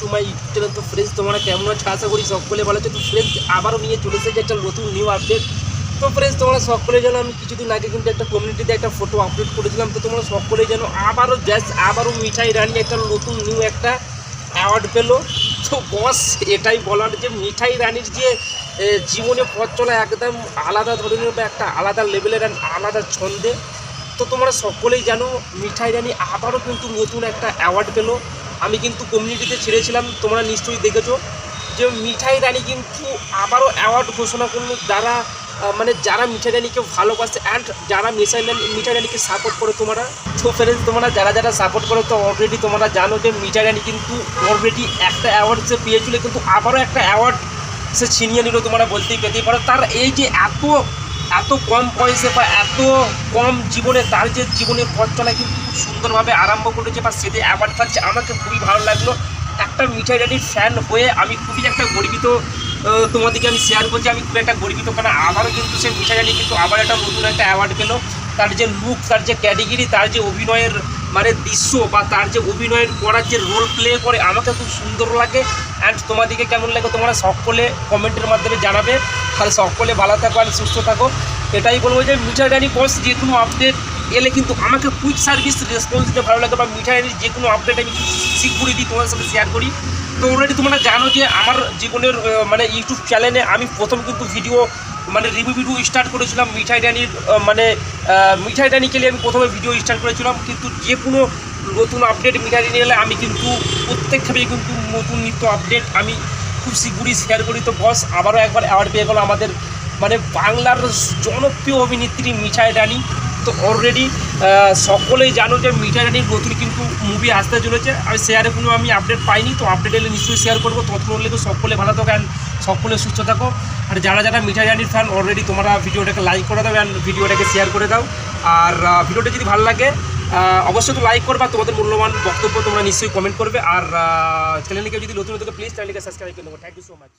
Two my channel তো friends তোমরা কেমন আছো? আশা করি সকলে ভালো আছে। তো ফ্রেন্ডস আবারও নিয়ে চলে এসেছে একটা নতুন নিউ আপডেট তো ফ্রেন্ডস তোমরা সকলে যেন আমি কিছুদিন আগে কিন্তু একটা কমিউনিটিতে একটা ফটো আপলোড করেছিলাম। তো তোমরা সকলে যেন আবারও গ্যাস আবারও মিঠাই রানী একটা নতুন নিউ একটা অ্যাওয়ার্ড পেল। তো বস এটাই বলার যে মিঠাই রানীর যে জীবনে পথ চলা একদম আলাদা ধরনের বা একটা আলাদা লেভেলের আলাদা ছন্দে। তো তোমরা সকলেই জানো, মিঠাই রানী আবারও কিন্তু নতুন একটা অ্যাওয়ার্ড পেল। আমি কিন্তু কমিউনিটিতে ছেড়েছিলাম, তোমরা নিশ্চয়ই দেখেছ যে মিঠাই রানী কিন্তু আবারও অ্যাওয়ার্ড ঘোষণা করল যারা মানে যারা মিঠাই রানীকে ভালোবাসে অ্যান্ড যারা মিঠাই রানী, মিঠাই রানীকে সাপোর্ট করো তোমরা। তো ফ্রেন্ডস তোমরা যারা যারা সাপোর্ট করো তো অলরেডি তোমরা জানো যে মিঠাই রানী কিন্তু অলরেডি একটা অ্যাওয়ার্ড সে পেয়েছিল, কিন্তু আবারও একটা অ্যাওয়ার্ড সে ছিনিয়ে নিল তোমরা বলতেই পেতেই পারো। তার এই যে এত এত কম বয়সে বা এত কম জীবনে, তার যে জীবনের পথ চলা কিন্তু খুব সুন্দরভাবে আরম্ভ করেছে বা সেটি অ্যাওয়ার্ড পাচ্ছে আমাকে খুবই ভালো লাগল। একটা মিঠাই রানির ফ্যান হয়ে আমি খুবই একটা গর্বিত তোমাদেরকে আমি শেয়ার করছি। আমি খুব একটা গর্বিত কারণ আবারও কিন্তু সে মিঠাই রানী কিন্তু আবার একটা নতুন একটা অ্যাওয়ার্ড পেল। তার যে লুক তার যে ক্যাটেগরি তার যে অভিনয়ের মানে দৃশ্য বা তার যে অভিনয়ের করার যে রোল প্লে করে, আমাকে খুব সুন্দর লাগে। অ্যান্ড তোমাদেরকে কেমন লাগে তোমরা সকলে কমেন্টের মাধ্যমে জানাবে। তাহলে সকলে ভালো থাকো আর সুস্থ থাকো। এটাই বলব যে মিঠাই রানি বস যে কোনো আপডেট এলে কিন্তু আমাকে কুইক সার্ভিস রেসপন্স দিতে ভালো লাগে বা মিঠাই যে কোনো আপডেট আমি শিগগিরই দিই তোমাদের সাথে শেয়ার করি। অলরেডি তোমরা জানো যে আমার জীবনের মানে ইউটিউব চ্যানেলে আমি প্রথম কিন্তু ভিডিও মানে রিভিউ ভিডিও স্টার্ট করেছিলাম মিঠাই আহ, মানে মিঠাই রানীকে নিয়ে আমি প্রথমে ভিডিও স্টার্ট করেছিলাম। কিন্তু যে কোনো নতুন আপডেট মিঠাই রানী এলে আমি কিন্তু প্রত্যেকভাবেই কিন্তু নতুন নিত্য আপডেট আমি খুব শীঘ্রই শেয়ার করি। তো বস আবারও একবার অ্যাওয়ার্ড পেয়ে গেলো আমাদের মানে বাংলার জনপ্রিয় অভিনেত্রী মিঠাই রানী। তো অলরেডি সকলেই জানো যে মিঠাই রানীর নতুন কিন্তু মুভি আসতে চলেছে। আর শেয়ারে কোনো আমি আপডেট পাইনি, তো আপডেট এলে নিশ্চয়ই শেয়ার করব। ততক্ষণ হলে তো সকলে ভালো থাকো অ্যান্ড সকলে সুস্থ থাকো। আর যারা যারা মিঠাই রানীর ফ্যান অলরেডি তোমরা ভিডিওটাকে লাইক করে দাও অ্যান্ড ভিডিওটাকে শেয়ার করে দাও। আর ভিডিওটা যদি ভালো লাগে অবশ্যই তো লাইক করবা, তোমাদের মূল্যবান বক্তব্য তোমরা নিশ্চয়ই কমেন্ট করবে। আর চ্যানেলকে যদি নতুন নতুন প্লিজ চ্যানেলকে সাবস্ক্রাইব করে দেবো। Thank you so much